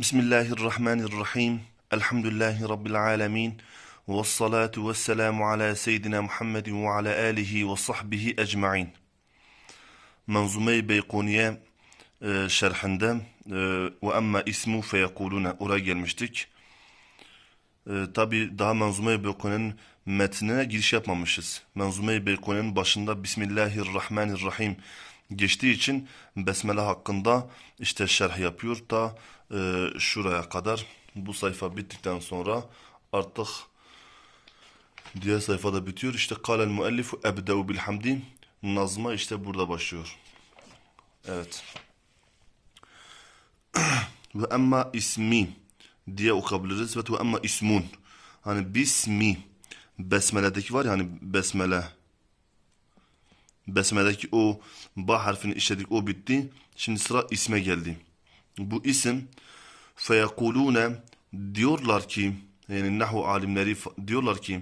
Bismillahirrahmanirrahim. Elhamdülillahi Rabbil alemin. Ve salatu ve selamu ala seyyidina Muhammedin ve ala alihi ve sahbihi ecma'in. Manzume-i Beykuniye e, şerhinde e, ve emma ismu feyekulune oraya gelmiştik. E, Tabi daha Manzume-i Beykuniye'nin metnine giriş yapmamışız. Manzume-i Beykuniye'nin başında Bismillahirrahmanirrahim geçtiği için Besmele hakkında işte şerh yapıyor da e, şuraya kadar bu sayfa bittikten sonra artık diğer sayfada bitiyor. İşte kalel müellifu ebde'u bilhamdi nazma işte burada başlıyor. Evet. ve emma ismi diye okuyabiliriz ve emma ismun. Hani bismi besmeledeki var ya hani besmele Besmele'deki o ba harfini işledik o bitti. Şimdi sıra isme geldi. Bu isim feyekulune diyorlar ki yani nahu alimleri diyorlar ki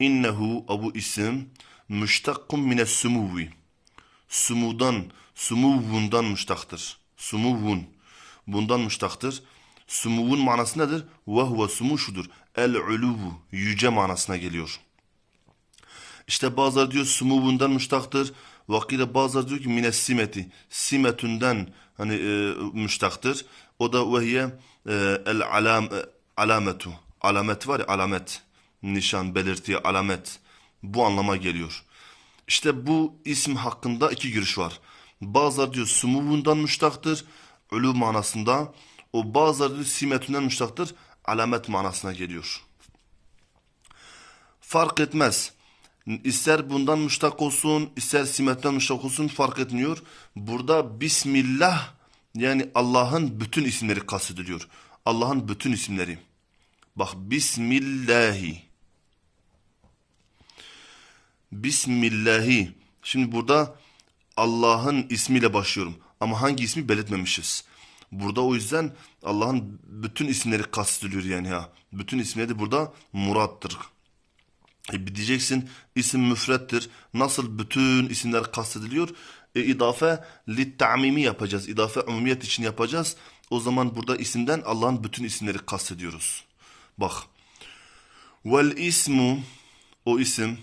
innehu bu isim müştakkun mine sumuvi sumudan sumuvundan müştaktır. Sumuvun bundan müştaktır. Sumuvun manası nedir? Ve huve sumu şudur. El uluvu yüce manasına geliyor. İşte bazıları diyor sumuvundan müştaktır. Vakile bazıları diyor ki mine simeti. Simetünden hani e, müştaktır. O da vehiye e, el alam, e, alametu. Alamet var ya alamet. Nişan, belirti, alamet. Bu anlama geliyor. İşte bu isim hakkında iki görüş var. Bazıları diyor sumuvundan müştaktır. Ölü manasında. O bazıları diyor simetünden müştaktır. Alamet manasına geliyor. Fark etmez. İster bundan müştak olsun, ister simetten müştak olsun fark etmiyor. Burada Bismillah yani Allah'ın bütün isimleri kastediliyor. Allah'ın bütün isimleri. Bak Bismillahi. Bismillahi. Şimdi burada Allah'ın ismiyle başlıyorum. Ama hangi ismi belirtmemişiz. Burada o yüzden Allah'ın bütün isimleri kastediliyor yani ya. Bütün isimleri de burada murattır. E diyeceksin isim müfrettir. Nasıl bütün isimler kastediliyor? E, idafe li ta'mimi yapacağız. İdafe umumiyet için yapacağız. O zaman burada isimden Allah'ın bütün isimleri kastediyoruz. Bak. Vel ismu o isim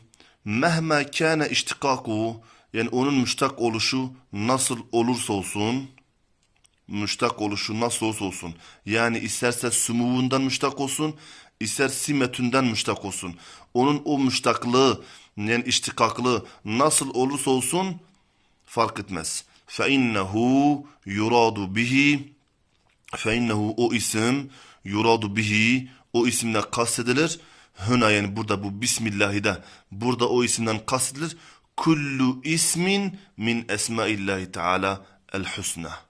mehme kâne iştikaku yani onun müştak oluşu nasıl olursa olsun müştak oluşu nasıl olsa olsun. Yani isterse sumuvundan müştak olsun, ister simetünden müştak olsun. Onun o müştaklığı, yani iştikaklığı nasıl olursa olsun fark etmez. فَاِنَّهُ يُرَادُ bihi فَاِنَّهُ o isim yuradu bihi o isimle kastedilir. Hüna yani burada bu Bismillah'de burada o isimden kastedilir. Kullu ismin min esmaillahi teala el husna.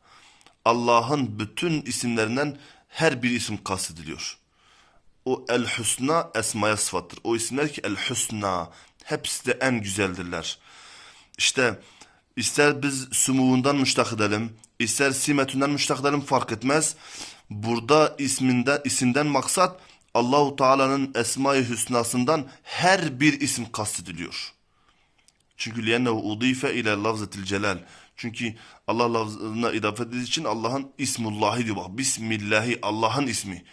Allah'ın bütün isimlerinden her bir isim kastediliyor. O el husna esmaya sıfattır. O isimler ki el husna hepsi de en güzeldirler. İşte ister biz sumuğundan müştak edelim, ister simetünden müştak edelim fark etmez. Burada isminden, isimden maksat Allahu Teala'nın esma-i hüsnasından her bir isim kastediliyor. Çünkü liyennehu udife ile lafzetil celal. Çünkü Allah lafzına idafe edildiği için Allah'ın ismullahi diyor bak. Bismillahi Allah'ın ismi.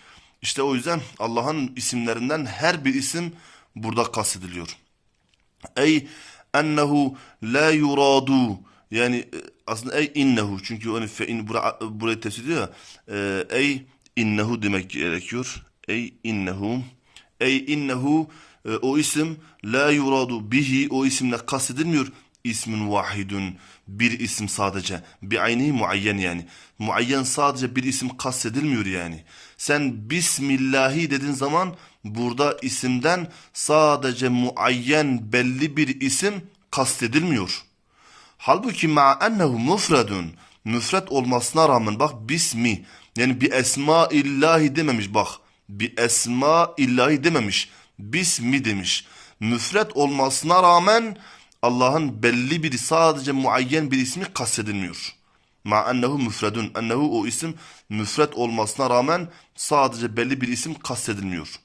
İşte o yüzden Allah'ın isimlerinden her bir isim burada kastediliyor. Ey ennehu la yuradu yani e, aslında ey innehu çünkü onu fe in bura, burayı tefsir ediyor ya e, ey innehu demek gerekiyor. Ey innehu ey innehu e, o isim la yuradu bihi o isimle kastedilmiyor ismin vahidun. Bir isim sadece. Bir ayni muayyen yani. Muayyen sadece bir isim kastedilmiyor yani. Sen Bismillahi dediğin zaman burada isimden sadece muayyen belli bir isim kastedilmiyor. Halbuki ma ennehu mufredun müfret olmasına rağmen bak bismi. Yani bir esma illahi dememiş bak. Bir esma illahi dememiş. Bismi demiş. Müfret olmasına rağmen Allah'ın belli bir sadece muayyen bir ismi kastedilmiyor. Ma ennehu müfredun. Ennehu o isim müfred olmasına rağmen sadece belli bir isim kastedilmiyor.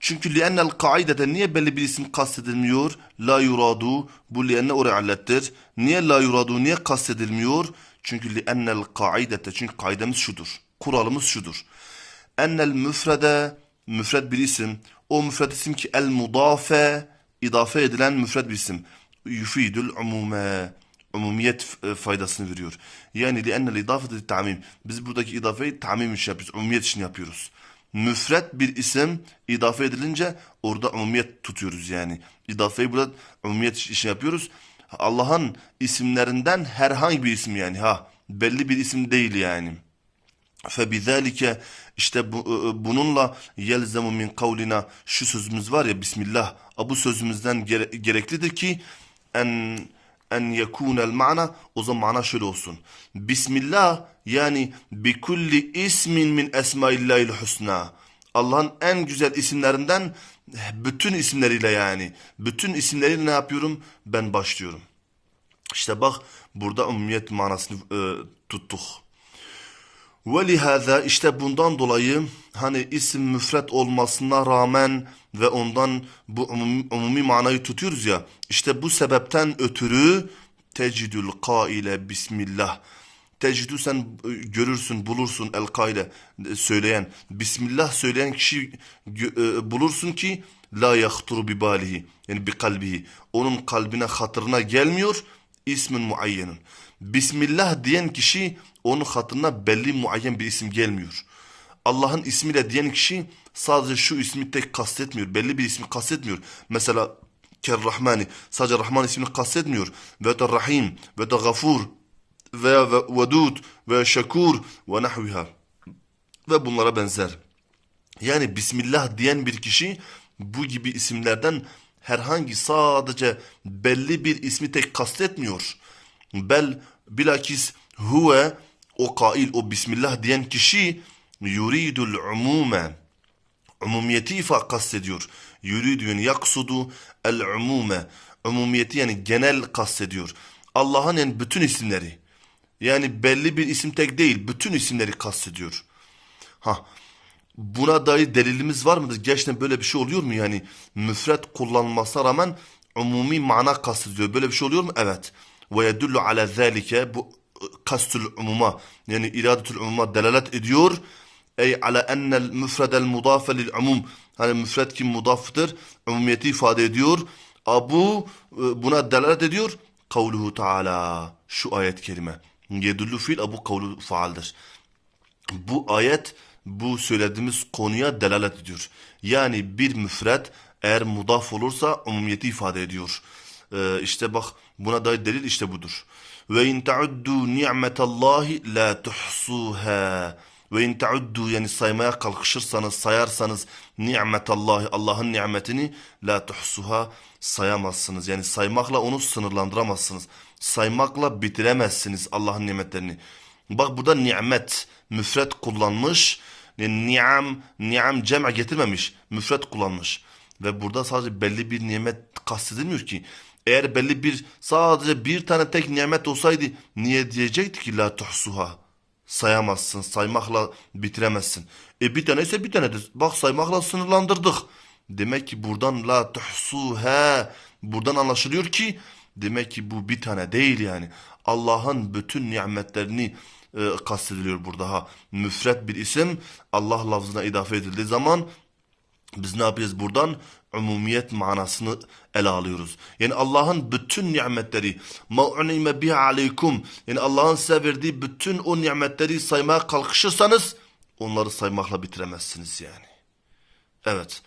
Çünkü li'ennel kaidede niye belli bir isim kastedilmiyor? La yuradu. Bu li'enne oraya illettir. Niye la yuradu? Niye kastedilmiyor? Çünkü li'ennel kaidete. Çünkü kaidemiz şudur. kuralımız şudur. Ennel müfrede müfred bir isim. O müfred isim ki el mudafe idafe edilen müfred bir isim. Yufidül umume umumiyet e, faydasını veriyor. Yani li ennel idafeti tamim. Biz buradaki idafeyi tamim için yapıyoruz. Umumiyet için yapıyoruz. Müfret bir isim idafe edilince orada umumiyet tutuyoruz yani. İdafeyi burada umumiyet için yapıyoruz. Allah'ın isimlerinden herhangi bir isim yani ha belli bir isim değil yani. فَبِذَٰلِكَ işte bu, e, bununla yelzemu min kavlina şu sözümüz var ya Bismillah bu sözümüzden gere- gereklidir ki en en yekunel mana o zaman mana şöyle olsun. Bismillah yani bi kulli ismin min esmaillahil husna. Allah'ın en güzel isimlerinden bütün isimleriyle yani. Bütün isimleriyle ne yapıyorum? Ben başlıyorum. İşte bak burada umumiyet manasını e, tuttuk. Ve lihaza işte bundan dolayı hani isim müfret olmasına rağmen ve ondan bu umumi, umumi manayı tutuyoruz ya işte bu sebepten ötürü tecidül kaile bismillah. Tecidü sen görürsün bulursun el kaile söyleyen bismillah söyleyen kişi e, bulursun ki la yahturu bi balihi yani bi kalbihi. Onun kalbine hatırına gelmiyor ismin muayyenun. Bismillah diyen kişi onun hatırına belli muayyen bir isim gelmiyor. Allah'ın ismiyle diyen kişi sadece şu ismi tek kastetmiyor. Belli bir ismi kastetmiyor. Mesela Kerrahmani sadece Rahman ismini kastetmiyor. Ve de Rahim ve de Gafur veya ve- Vedud ve Şakur ve nahviha ve bunlara benzer. Yani Bismillah diyen bir kişi bu gibi isimlerden herhangi sadece belli bir ismi tek kastetmiyor. Bel bilakis huve o kail o Bismillah diyen kişi yuridul umume umumiyeti ifa kastediyor. Yuridu yani yaksudu el umume umumiyeti yani genel kastediyor. Allah'ın yani bütün isimleri yani belli bir isim tek değil bütün isimleri kastediyor. Ha buna dair delilimiz var mıdır? Gerçekten böyle bir şey oluyor mu yani? Müfret kullanmasına rağmen umumi mana kastediyor. Böyle bir şey oluyor mu? Evet. Ve yedullu ala zâlike bu kastül umuma yani iradetül umuma delalet ediyor. Ey ala ennel müfredel mudafe lil umum. Hani müfred kim mudaftır? Umumiyeti ifade ediyor. Abu e, buna delalet ediyor. Kavluhu Teala. Şu ayet kelime. Yedullu fiil abu kavlu faaldir bu ayet bu söylediğimiz konuya delalet ediyor. Yani bir müfret eğer mudaf olursa umumiyeti ifade ediyor. Ee, işte bak buna dair delil işte budur. Ve in ta'uddu ni'metallahi la tuhsuha. Ve in ta'uddu yani saymaya kalkışırsanız, sayarsanız ni'metallahi Allah'ın nimetini la tuhsuha sayamazsınız. Yani saymakla onu sınırlandıramazsınız. Saymakla bitiremezsiniz Allah'ın nimetlerini. Bak burada nimet müfret kullanmış. Yani ni'am, ni'am cem'e getirmemiş. Müfret kullanmış. Ve burada sadece belli bir nimet kastedilmiyor ki. Eğer belli bir sadece bir tane tek nimet olsaydı niye diyecekti ki la tuhsuha? Sayamazsın, saymakla bitiremezsin. E bir tane ise bir tanedir. Bak saymakla sınırlandırdık. Demek ki buradan la tuhsuha buradan anlaşılıyor ki demek ki bu bir tane değil yani. Allah'ın bütün nimetlerini e, kastediliyor burada ha. Müfret bir isim Allah lafzına idafe edildiği zaman biz ne yapıyoruz buradan? Umumiyet manasını ele alıyoruz. Yani Allah'ın bütün nimetleri ma'unime biha aleykum yani Allah'ın size verdiği bütün o nimetleri saymaya kalkışırsanız onları saymakla bitiremezsiniz yani. Evet.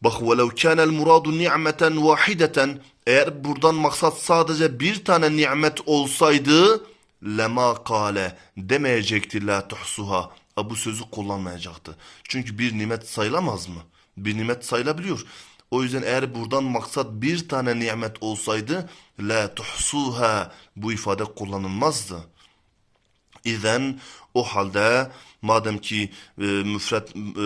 Bak وَلَوْ كَانَ الْمُرَادُ نِعْمَةً وَاحِدَةً Eğer buradan maksat sadece bir tane nimet olsaydı lema kale demeyecekti la tuhsuha. Bu sözü kullanmayacaktı. Çünkü bir nimet sayılamaz mı? Bir nimet sayılabiliyor. O yüzden eğer buradan maksat bir tane nimet olsaydı la tuhsuha bu ifade kullanılmazdı. İzen o halde madem ki e, müfret e,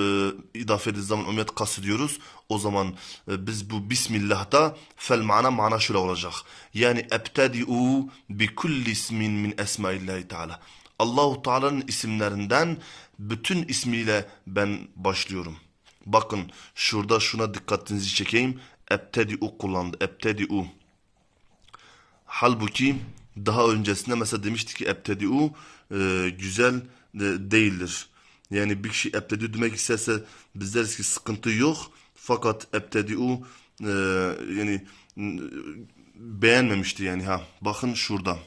idafe edildiği zaman umumiyet kastediyoruz o zaman e, biz bu Bismillah'ta fel mana mana şöyle olacak. Yani ebtedi'u bi kulli ismin min esmaillahi teala. Allahu Teala'nın isimlerinden bütün ismiyle ben başlıyorum. Bakın şurada şuna dikkatinizi çekeyim. Ebtedi'u kullandı. Ebtedi'u. Halbuki daha öncesinde mesela demiştik ki ebtedi'u e, güzel de- değildir. Yani bir kişi ebtedi demek isterse biz deriz ki sıkıntı yok. Fakat ebtedi'u e, yani e, beğenmemişti yani ha. Bakın şurada.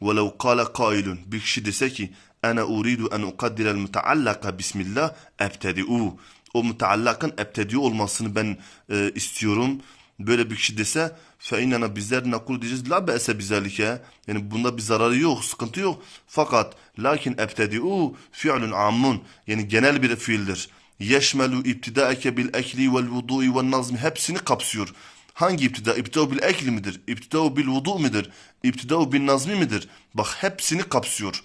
وَلَوْ قَالَ قَائِلٌ Bir kişi dese ki Ana uridu en ukaddirel müteallaka bismillah ebtedi'u. O müteallakan ebtedi olmasını ben e, istiyorum. Böyle bir kişi dese fe inana bizler nakul diyeceğiz la be'se bizalike. Yani bunda bir zararı yok, sıkıntı yok. Fakat lakin ebtedi'u fi'lun ammun. Yani genel bir fiildir. Yeşmelu ibtidaeke bil ekli vel vudu'i vel nazmi hepsini kapsıyor. Hangi iptida? İptidau bil ekli midir? İptidau bil vudu midir? İptidau bil nazmi midir? Bak hepsini kapsıyor.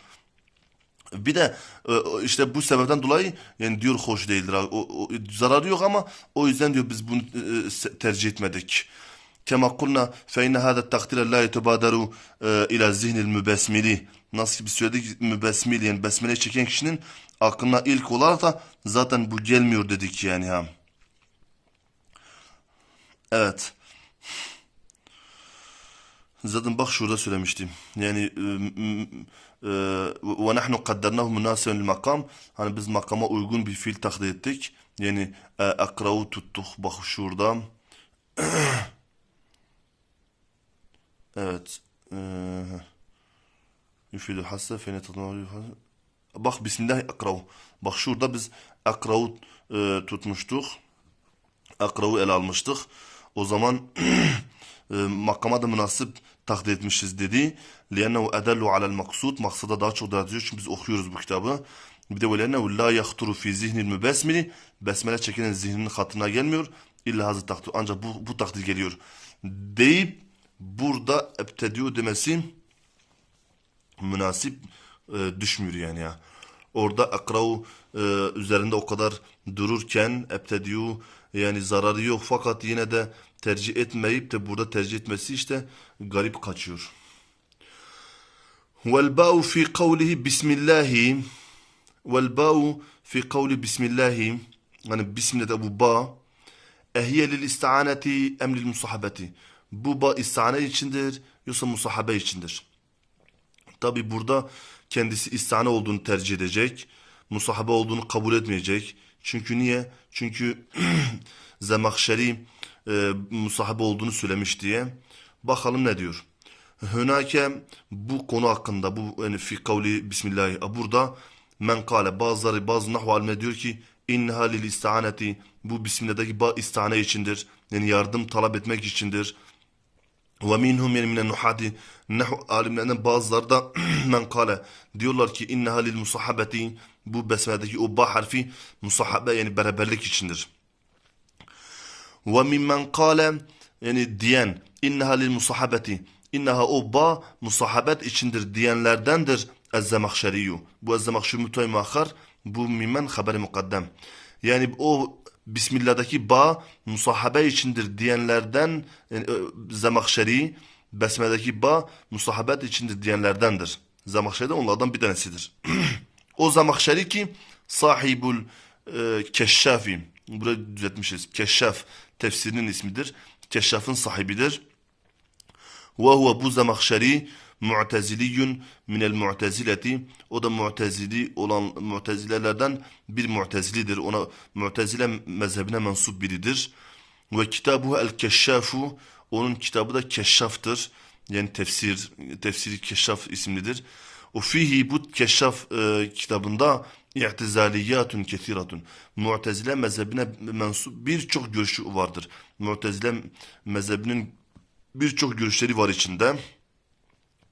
Bir de e, işte bu sebepten dolayı yani diyor hoş değildir. O, o, zararı yok ama o yüzden diyor biz bunu e, tercih etmedik. Kema kulna fe inne hâzâ takdire la yetebâderu e, ila zihnil mübesmili. Nasıl ki biz söyledik mübesmil yani besmele çeken kişinin aklına ilk olarak da zaten bu gelmiyor dedik yani ha. Evet. Zaten bak şurada söylemiştim. Yani e, ve nahnu kaddernahu münasiben makam. Hani biz makama uygun bir fiil takdir ettik. Yani e, akravu tuttuk. Bak şurada. Evet. E, Yüfidül hassa fene Bak Bismillah akravu. Bak şurada biz akravu e, tutmuştuk. Akravu ele almıştık. O zaman makama da münasip takdir etmişiz dedi. لِيَنَّهُ اَدَلُّ عَلَى الْمَقْسُودِ Maksada daha çok dağıtıyor çünkü biz okuyoruz bu kitabı. Bir de وَلَيَنَّهُ لَا يَخْتُرُ فِي زِهْنِ الْمُبَسْمِلِ Besmele çekenin zihninin hatına gelmiyor. İlla hazır takdir. Ancak bu, bu takdir geliyor. Deyip burada ebtediyor demesi münasip e, düşmüyor yani ya. Orada akrav e, üzerinde o kadar dururken ebtediyu yani zararı yok fakat yine de tercih etmeyip de burada tercih etmesi işte garip kaçıyor. Vel fi kavlihi bismillahi vel ba'u fi kavli bismillahi yani bismillah bu ba ehiye lil isti'aneti em lil musahabeti bu ba istihane içindir yoksa musahabe içindir. Tabi burada kendisi istihane olduğunu tercih edecek. Musahabe olduğunu kabul etmeyecek. Çünkü niye? Çünkü Zemahşeri e, musahabe olduğunu söylemiş diye. Bakalım ne diyor. Hünake bu konu hakkında bu yani fi kavli bismillah burada men bazıları bazı nahv alimler diyor ki inneha lil istihaneti bu bismillah'daki ba istihane içindir. Yani yardım talep etmek içindir. Ve minhum yani minen nuhati nahu alimlerden bazıları da men diyorlar ki inneha lil musahabeti bu besmeledeki o ba harfi musahabe yani beraberlik içindir. Ve mimmen kale yani diyen inneha lil musahabeti inneha o ba musahabet içindir diyenlerdendir Ez-Zemahşeriyu. Bu Ez-Zemahşeri mütay muakhar bu mimmen haberi mukaddem. Yani o Bismillah'daki ba musahabe içindir diyenlerden yani, e, Zemahşeri Besmele'deki ba musahabet içindir diyenlerdendir. Zemahşeri de onlardan bir tanesidir. o Zemahşeri ki sahibul e, keşşafi. Burayı düzeltmişiz. Keşşaf tefsirinin ismidir. Keşşafın sahibidir. Ve huve bu Zemahşeri mu'teziliyun minel mu'tezileti o da mu'tezili olan mu'tezilelerden bir mu'tezilidir. Ona mu'tezile mezhebine mensup biridir. Ve kitabu el keşşafu onun kitabı da keşşaftır. Yani tefsir, tefsiri keşşaf isimlidir. Fihi bu keşşaf e, kitabında i'tizaliyatun kesiratun. Mu'tezile mezhebine mensup birçok görüşü vardır. Mu'tezile mezhebinin birçok görüşleri var içinde.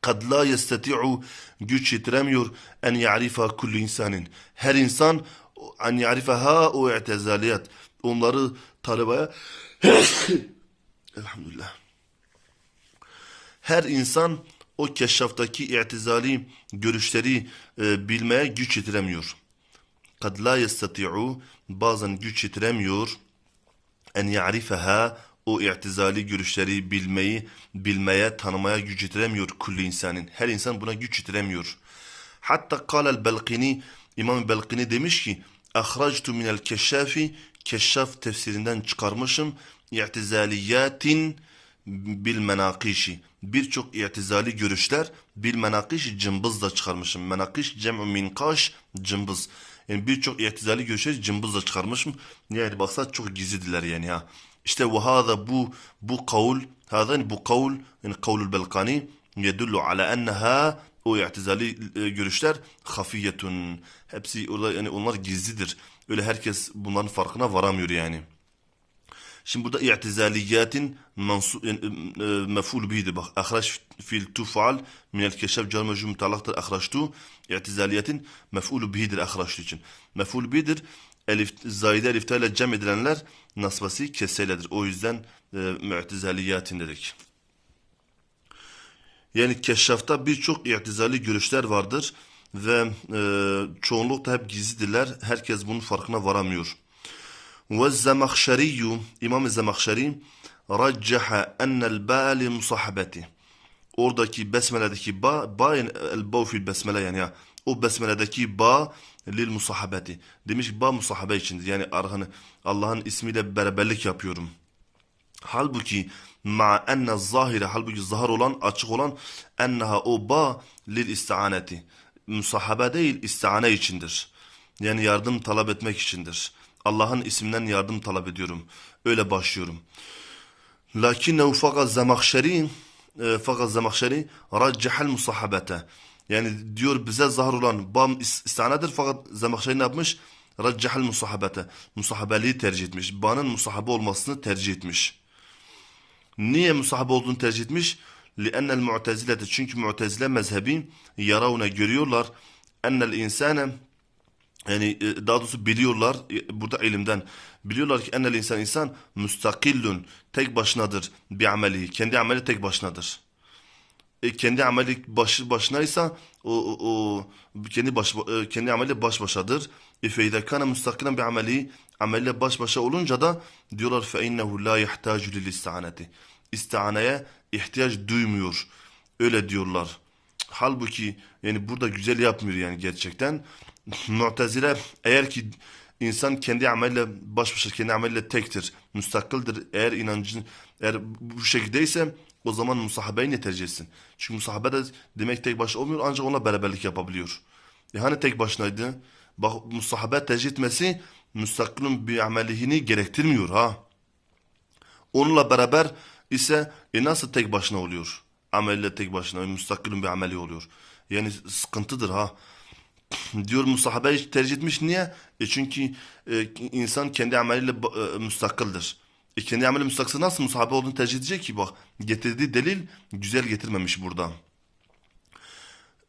Kad la yestati'u güç yetiremiyor en ya'rifa kullu insanın. Her insan en ya'rifaha o i'tizaliyat. Onları talebaya Elhamdülillah. Her insan o keşşaftaki i'tizali görüşleri e, bilmeye güç yetiremiyor. Kad la yestati'u bazen güç yetiremiyor en ya'rifaha o i'tizali görüşleri bilmeyi, bilmeye, tanımaya güç yetiremiyor kulli insanın. Her insan buna güç yetiremiyor. Hatta kâlel belkini, İmam Belkini demiş ki, ahrajtu minel keşşafi, keşşaf tefsirinden çıkarmışım, i'tizaliyatin, bil menakişi. Birçok itizali görüşler bil menakişi cımbızla çıkarmışım. Menakiş cem'u minkaş cımbız. Yani birçok itizali görüşler cımbızla çıkarmışım. Yani baksa çok gizlidiler yani ha. İşte ve hâzâ bu bu kavul hâzâ bu kavul yani kavlul belkani yedullu ala enneha o i'tizali e, görüşler hafiyetun. Hepsi orada yani onlar gizlidir. Öyle herkes bunların farkına varamıyor yani. Şimdi burada i'tizaliyatin e, mef'ul bihidir. Bak ahraç fil tufal minel keşef car mecum mutalaktır ahraçtu. İ'tizaliyatin mef'ul bihidir ahraçtu için. Mef'ul bihidir. Elif, zayide eliftayla cem edilenler nasbası keseyledir. O yüzden e, mu'tizaliyatin dedik. Yani keşşafta birçok i'tizali görüşler vardır ve e, çoğunlukla hep gizlidirler. Herkes bunun farkına varamıyor. Ve Zemahşeriyyu İmam Zemahşeri raccaha enel ba'li musahbeti. Oradaki besmeledeki ba ba'in el ba'u fil besmele yani ya. O besmeledeki ba lil musahabeti. Demiş ba musahabe içindir. Yani arhanı Allah'ın ismiyle beraberlik yapıyorum. Halbuki ma enne zahire halbuki zahar olan açık olan enneha o ba lil istianeti. Musahabe değil istiane içindir. Yani yardım talep etmek içindir. Allah'ın isminden yardım talep ediyorum. Öyle başlıyorum. Lakinnehu fakat Zemahşeri e, fakat Zemahşeri raccahal musahabete. Yani diyor bize zahar olan bam istihanedir fakat Zemahşeri ne yapmış? Raccahal musahabete. Musahabeliği tercih etmiş. Ba'nın musahabe olmasını tercih etmiş. Niye musahabe olduğunu tercih etmiş? لِأَنَّ الْمُعْتَزِلَةِ Çünkü Mu'tezile mezhebi yaravune görüyorlar. اَنَّ الْاِنْسَانَ yani e, daha doğrusu biliyorlar e, burada ilimden biliyorlar ki enel insan insan müstakillun tek başınadır bir ameli kendi ameli tek başınadır. E, kendi ameli başı başınaysa o, o, o kendi baş e, kendi ameli baş başadır. E fe izâ kana müstakilen bir ameli amelle baş başa olunca da diyorlar fe innehu la yahtacu lil isti'aneti. İsti'aneye ihtiyaç duymuyor. Öyle diyorlar. Halbuki yani burada güzel yapmıyor yani gerçekten. Mu'tezile eğer ki insan kendi ameliyle baş başa kendi ameliyle tektir, müstakildir. Eğer inancın eğer bu şekildeyse o zaman musahabeyi ne tercih etsin? Çünkü musahabe de demek tek başına olmuyor ancak onunla beraberlik yapabiliyor. E hani tek başınaydı? Bak musahabe tercih etmesi müstakilin bir amelihini gerektirmiyor ha. Onunla beraber ise e nasıl tek başına oluyor? Amelle tek başına, müstakilin bir ameli oluyor. Yani sıkıntıdır ha diyor musahabeyi tercih etmiş niye? E çünkü e, insan kendi ameliyle e, müstakildir. E kendi ameli müstakilse nasıl musahabe olduğunu tercih edecek ki bak getirdiği delil güzel getirmemiş burada.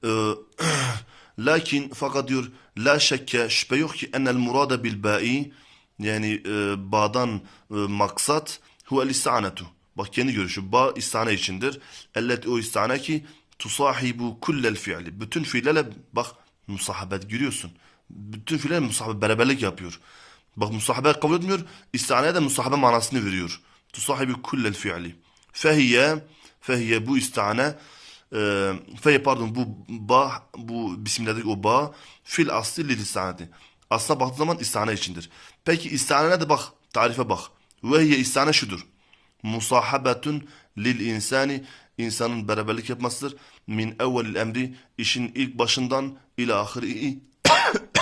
E, lakin fakat diyor la şekke şüphe yok ki enel murada bil ba'i yani e, bağdan e, maksat huvel isti'anetu. Bak kendi görüşü ba istihane içindir. Ellet o istihane ki tusahibu kullel fi'li. Bütün fiillerle bak musahabet görüyorsun. Bütün fiiller musahabe beraberlik yapıyor. Bak musahabe kabul etmiyor. İstihaneye de musahabe manasını veriyor. Tusahibi kullel fi'li. Fehiye fehiye bu istihane e, fehiye pardon bu ba bu bisimlerdeki o ba fil asli lil istihaneti. Aslına baktığı zaman istihane içindir. Peki istihane de bak tarife bak. Ve hiye istihane şudur. Musahabetun lil insani insanın beraberlik yapmasıdır. Min evvelil emri işin ilk başından ila ahiri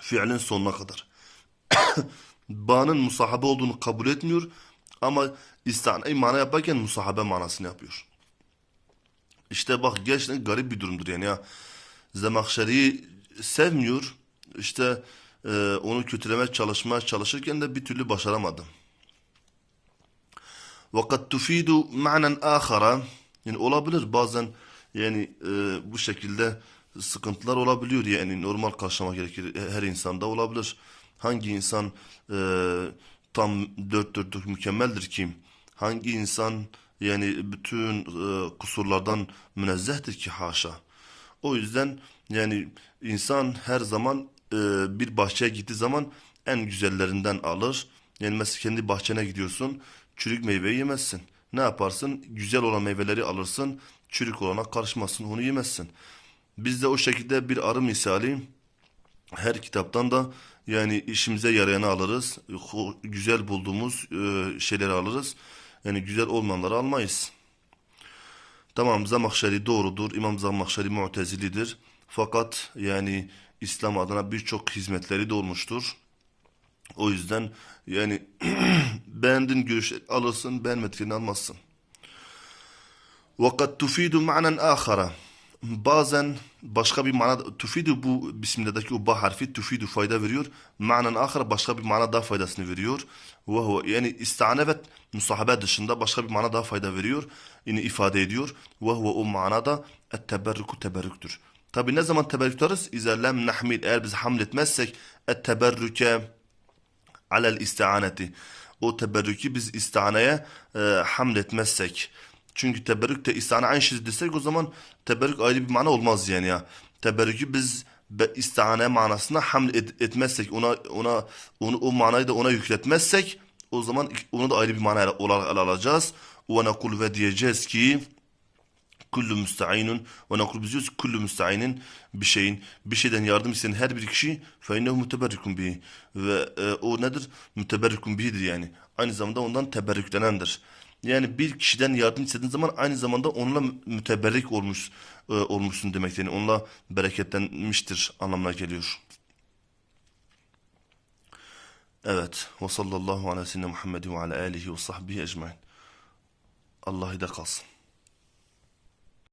fiilin sonuna kadar. Ba'nın musahabe olduğunu kabul etmiyor ama istihane mana yaparken musahabe manasını yapıyor. İşte bak gerçekten garip bir durumdur yani ya. Zemahşeri'yi sevmiyor. İşte e, onu kötülemeye çalışmaya çalışırken de bir türlü başaramadım. Vakat tufidu ma'nen ahara yani olabilir bazen yani e, bu şekilde sıkıntılar olabiliyor yani normal karşılamak gerekir her insanda olabilir. Hangi insan e, tam dört dörtlük mükemmeldir ki? Hangi insan yani bütün e, kusurlardan münezzehtir ki haşa? O yüzden yani insan her zaman e, bir bahçeye gittiği zaman en güzellerinden alır. Yani mesela kendi bahçene gidiyorsun çürük meyveyi yemezsin. Ne yaparsın? Güzel olan meyveleri alırsın. Çürük olana karışmazsın. Onu yemezsin. Biz de o şekilde bir arı misali her kitaptan da yani işimize yarayanı alırız. Güzel bulduğumuz e, şeyleri alırız. Yani güzel olmayanları almayız. Tamam Zamakşeri doğrudur. İmam Zamakşeri Mu'tezilidir. Fakat yani İslam adına birçok hizmetleri de olmuştur. O yüzden yani beğendin görüş alırsın, beğenmediklerini almazsın. Vakat tufidu ma'nen ahara. Bazen başka bir mana tufidu bu bismillah'daki o ba harfi tufidu fayda veriyor. Ma'nen ahara başka bir mana daha faydasını veriyor. Ve yani istane ve musahabe dışında başka bir mana daha fayda veriyor. Yani ifade ediyor. Ve huve o manada et teberruku teberrüktür. Tabi ne zaman teberrük tutarız? İzâ lem nahmil eğer biz hamd etmezsek et teberrüke alel istianeti. O teberrükü biz istianeye e, hamd etmezsek. Çünkü teberrük de istihane aynı şey desek o zaman teberrük ayrı bir mana olmaz yani ya. Teberrükü biz istihane manasına hamd et- etmezsek ona ona onu o manayı da ona yükletmezsek o zaman onu da ayrı bir mana olarak ele alacağız. Ve nekul ve diyeceğiz ki kullu müsta'inun ve nekul biz diyoruz kullu müsta'inin bir şeyin bir şeyden yardım isteyen her bir kişi fe innehu müteberrikun bihi ve e, o nedir? Müteberrikun bihidir yani. Aynı zamanda ondan teberrüklenendir. Yani bir kişiden yardım istediğin zaman aynı zamanda onunla müteberrik olmuş e, olmuşsun demek yani onunla bereketlenmiştir anlamına geliyor. Evet. Ve sallallahu ala seyyidina Muhammed ve ala alihi ve sahbihi ecmain. Allah da kalsın.